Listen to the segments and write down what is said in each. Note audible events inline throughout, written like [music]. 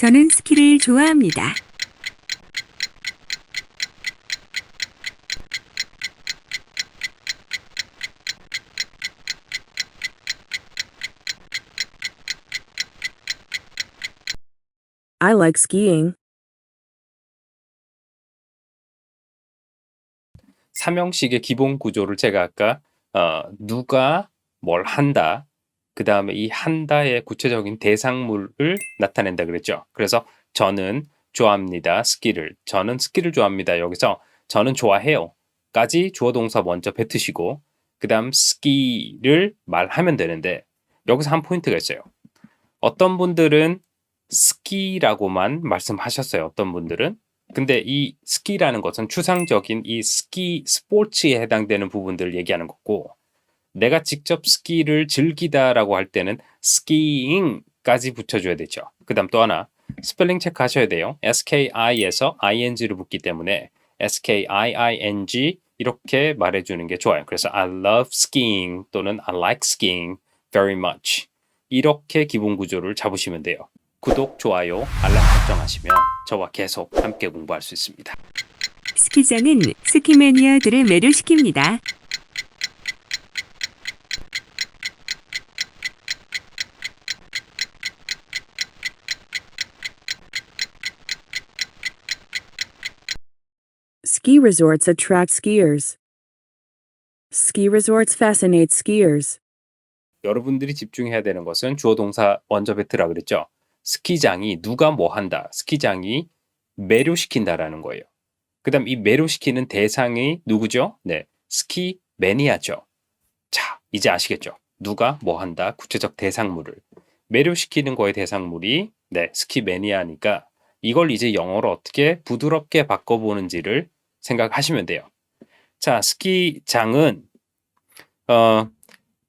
저는 스키를 좋아합니다. I like skiing. 삼형식의 기본 구조를 제가 아까 어, 누가 뭘 한다, 그 다음에 이 한다의 구체적인 대상물을 나타낸다 그랬죠. 그래서 저는 좋아합니다. 스키를. 저는 스키를 좋아합니다. 여기서 저는 좋아해요. 까지 주어 동사 먼저 뱉으시고 그 다음 스키를 말하면 되는데 여기서 한 포인트가 있어요. 어떤 분들은 스키라고만 말씀하셨어요. 어떤 분들은 근데 이 스키라는 것은 추상적인 이 스키 스포츠에 해당되는 부분들을 얘기하는 거고 내가 직접 스키를 즐기다라고 할 때는 스키잉까지 붙여줘야 되죠. 그 다음 또 하나 스펠링 체크 하셔야 돼요. SKI에서 ING를 붙기 때문에 SKIING 이렇게 말해주는 게 좋아요. 그래서 I love skiing 또는 I like skiing very much 이렇게 기본 구조를 잡으시면 돼요. 구독, 좋아요, 알람 설정하시면 저와 계속 함께 공부할 수 있습니다. 스키장은 스키 매니아들을 매료시킵니다. Ski resorts attract skiers. Ski resorts fascinate skiers. 여러분들이 집중해야 되는 것은 주어 동사 먼저 뱉으라 그랬죠. 스키장이 누가 뭐 한다. 스키장이 매료시킨다라는 거예요. 그다음 이 매료시키는 대상이 누구죠? 네. 스키 매니아죠. 자, 이제 아시겠죠? 누가 뭐 한다. 구체적 대상물을 매료시키는 거의 대상물이 네, 스키 매니아니까 이걸 이제 영어로 어떻게 부드럽게 바꿔 보는지를 생각하시면 돼요. 자, 스키장은 어,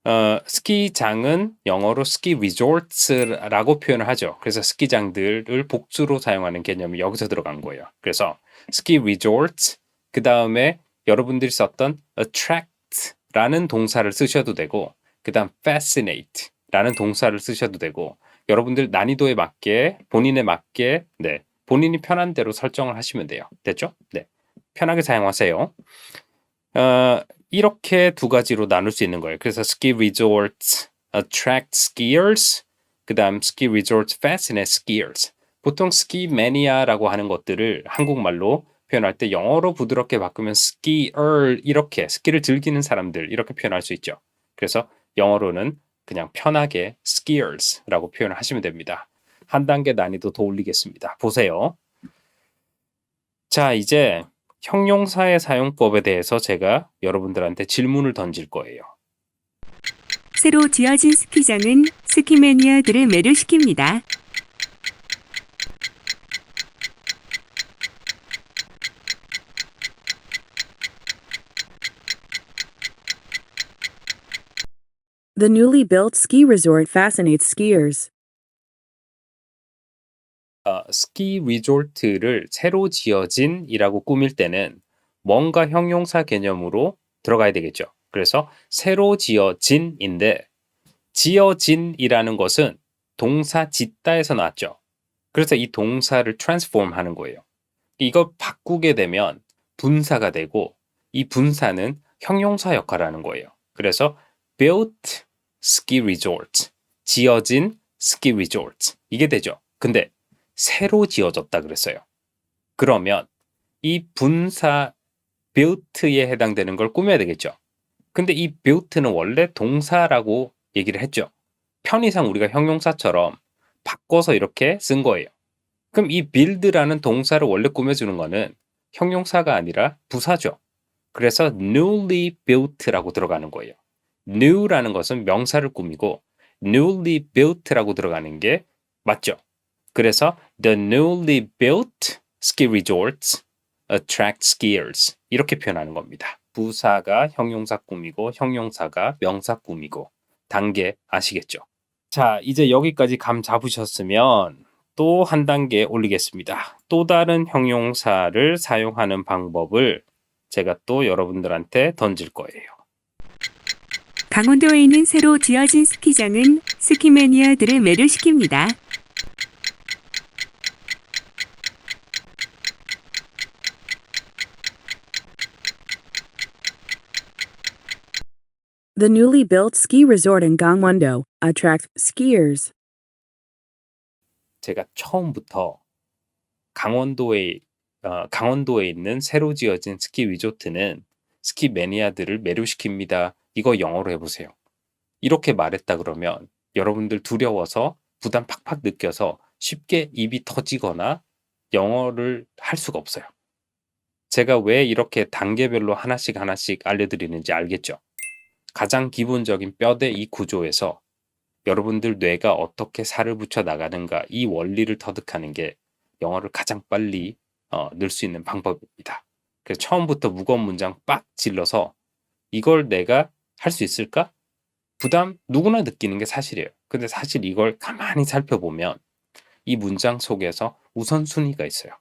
어, 스키장은 영어로 스키 리조트라고 표현을 하죠. 그래서 스키장들을 복수로 사용하는 개념이 여기서 들어간 거예요. 그래서 스키 리조트 그 다음에 여러분들이 썼던 attract라는 동사를 쓰셔도 되고 그 다음 fascinate라는 동사를 쓰셔도 되고 여러분들 난이도에 맞게 본인에 맞게 네 본인이 편한 대로 설정을 하시면 돼요. 됐죠? 네 편하게 사용하세요. 어, 이렇게 두 가지로 나눌 수 있는 거예요. 그래서 ski resorts attract skiers, 그다음 ski resorts fascinate skiers. 보통 ski mania라고 하는 것들을 한국말로 표현할 때 영어로 부드럽게 바꾸면 skier 이렇게 스키를 즐기는 사람들 이렇게 표현할 수 있죠. 그래서 영어로는 그냥 편하게 skiers라고 표현을 하시면 됩니다. 한 단계 난이도 더 올리겠습니다. 보세요. 자, 이제 형용사의 사용법에 대해서 제가 여러분들한테 질문을 던질 거예요. 새로 지어진 스키장은 스키 매니아들을 매료시킵니다. The newly built ski resort fascinates skiers. 어, 스키 리조트를 새로 지어진이라고 꾸밀 때는 뭔가 형용사 개념으로 들어가야 되겠죠. 그래서 새로 지어진인데 지어진이라는 것은 동사 짓다에서 나왔죠. 그래서 이 동사를 transform 하는 거예요. 이걸 바꾸게 되면 분사가 되고 이 분사는 형용사 역할을 하는 거예요. 그래서 built ski resort, 지어진 ski resort 이게 되죠. 근데 새로 지어졌다 그랬어요. 그러면 이 분사 built에 해당되는 걸 꾸며야 되겠죠. 근데 이 built는 원래 동사라고 얘기를 했죠. 편의상 우리가 형용사처럼 바꿔서 이렇게 쓴 거예요. 그럼 이 build라는 동사를 원래 꾸며주는 거는 형용사가 아니라 부사죠. 그래서 newly built라고 들어가는 거예요. new라는 것은 명사를 꾸미고 newly built라고 들어가는 게 맞죠. 그래서 the newly built ski resorts attract skiers 이렇게 표현하는 겁니다. 부사가 형용사 꾸미고 형용사가 명사 꾸미고 단계 아시겠죠? 자, 이제 여기까지 감 잡으셨으면 또 한 단계 올리겠습니다. 또 다른 형용사를 사용하는 방법을 제가 또 여러분들한테 던질 거예요. 강원도에 있는 새로 지어진 스키장은 스키 매니아들을 매료시킵니다. The newly built ski resort in Gangwon-do attracts skiers. 제가 처음부터 강원도에 어, 강원도에 있는 새로 지어진 스키 리조트는 스키 매니아들을 매료시킵니다. 이거 영어로 해보세요. 이렇게 말했다 그러면 여러분들 두려워서 부담 팍팍 느껴서 쉽게 입이 터지거나 영어를 할 수가 없어요. 제가 왜 이렇게 단계별로 하나씩 하나씩 알려드리는지 알겠죠? 가장 기본적인 뼈대 이 구조에서 여러분들 뇌가 어떻게 살을 붙여 나가는가 이 원리를 터득하는 게 영어를 가장 빨리 어, 늘 수 있는 방법입니다. 그래서 처음부터 무거운 문장 빡 질러서 이걸 내가 할 수 있을까? 부담 누구나 느끼는 게 사실이에요. 근데 사실 이걸 가만히 살펴보면 이 문장 속에서 우선순위가 있어요.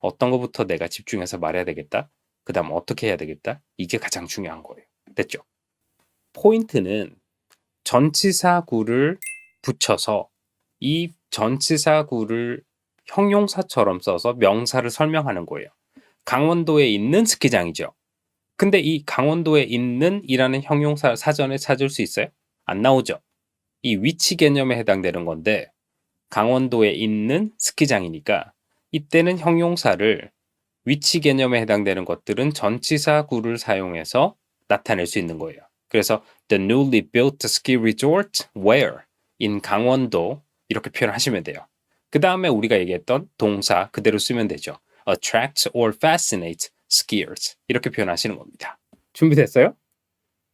어떤 것부터 내가 집중해서 말해야 되겠다. 그 다음 어떻게 해야 되겠다. 이게 가장 중요한 거예요. 됐죠? 포인트는 전치사구를 붙여서 이 전치사구를 형용사처럼 써서 명사를 설명하는 거예요. 강원도에 있는 스키장이죠. 근데 이 강원도에 있는 이라는 형용사 사전에 찾을 수 있어요? 안 나오죠. 이 위치 개념에 해당되는 건데 강원도에 있는 스키장이니까 이때는 형용사를 위치 개념에 해당되는 것들은 전치사구를 사용해서 나타낼 수 있는 거예요. 그래서 the newly built ski resort where in 강원도 이렇게 표현하시면 돼요. 그 다음에 우리가 얘기했던 동사 그대로 쓰면 되죠. attract or fascinate skiers 이렇게 표현하시는 겁니다. 준비됐어요?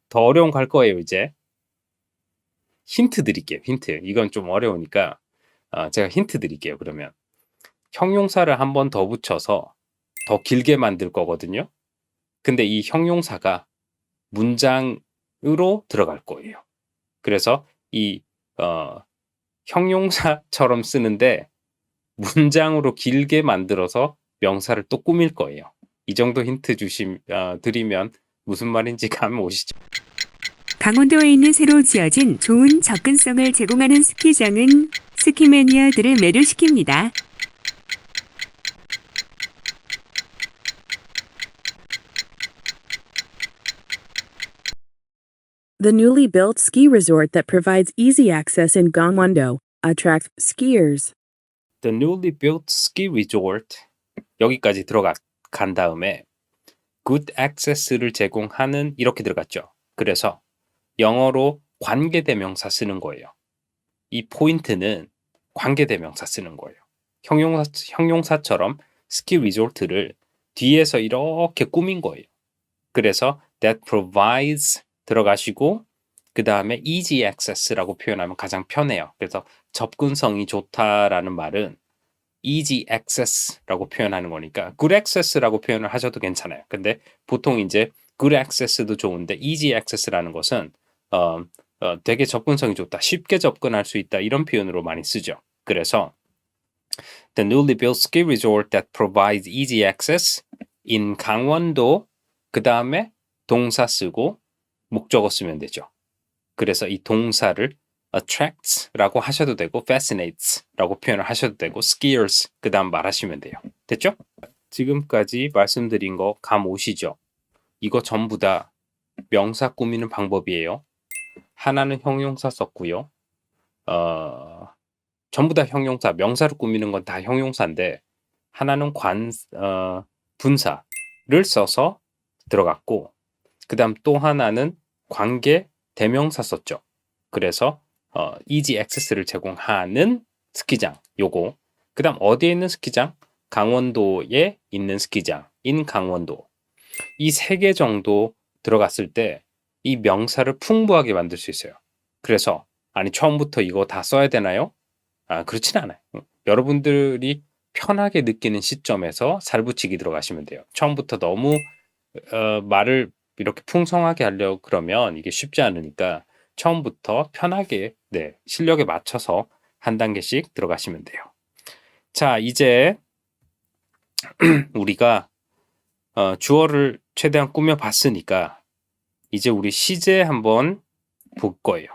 더 어려운 갈 거예요 이제. 힌트 드릴게요. 힌트. 이건 좀 어려우니까 어, 제가 힌트 드릴게요. 그러면 형용사를 한 번 더 붙여서 더 길게 만들 거거든요. 근데 이 형용사가 문장 으로 들어갈 거예요. 그래서 이 어, 형용사처럼 쓰는데 문장으로 길게 만들어서 명사를 또 꾸밀 거예요. 이 정도 힌트 주심 어, 드리면 무슨 말인지 감 오시죠? 강원도에 있는 새로 지어진 좋은 접근성을 제공하는 스키장은 스키 매니아들을 매료시킵니다. The newly built ski resort that provides easy access in Gangwon-do attracts skiers. The newly built ski resort 여기까지 들어간 다음에 good access를 제공하는 이렇게 들어갔죠. 그래서 영어로 관계대명사 쓰는 거예요. 이 포인트는 관계대명사 쓰는 거예요. 형용사, 형용사처럼 스키 리조트를 뒤에서 이렇게 꾸민 거예요. 그래서 that provides 들어가시고 그 다음에 easy access라고 표현하면 가장 편해요. 그래서 접근성이 좋다라는 말은 easy access라고 표현하는 거니까 good access라고 표현을 하셔도 괜찮아요. 근데 보통 이제 good access도 좋은데 easy access라는 것은 어, 어, 되게 접근성이 좋다, 쉽게 접근할 수 있다 이런 표현으로 많이 쓰죠. 그래서 the newly built ski resort that provides easy access in 강원도 그 다음에 동사 쓰고 목적어 쓰면 되죠. 그래서 이 동사를 attracts라고 하셔도 되고 fascinates라고 표현을 하셔도 되고 skiers 그 다음 말하시면 돼요. 됐죠? 지금까지 말씀드린 거 감 오시죠? 이거 전부 다 명사 꾸미는 방법이에요. 하나는 형용사 썼고요. 어, 전부 다 형용사, 명사를 꾸미는 건 다 형용사인데 하나는 관 어, 분사를 써서 들어갔고 그 다음 또 하나는 관계 대명사 썼죠. 그래서 어, easy access를 제공하는 스키장 요거 그 다음 어디에 있는 스키장? 강원도에 있는 스키장인 강원도 이 세 개 정도 들어갔을 때 이 명사를 풍부하게 만들 수 있어요. 그래서 아니 처음부터 이거 다 써야 되나요? 아 그렇진 않아요. 여러분들이 편하게 느끼는 시점에서 살붙이기 들어가시면 돼요. 처음부터 너무 어, 말을 이렇게 풍성하게 하려 그러면 이게 쉽지 않으니까 처음부터 편하게 네, 실력에 맞춰서 한 단계씩 들어가시면 돼요. 자, 이제 [clears throat] 우리가 어, 주어를 최대한 꾸며 봤으니까 이제 우리 시제 한번 볼 거예요.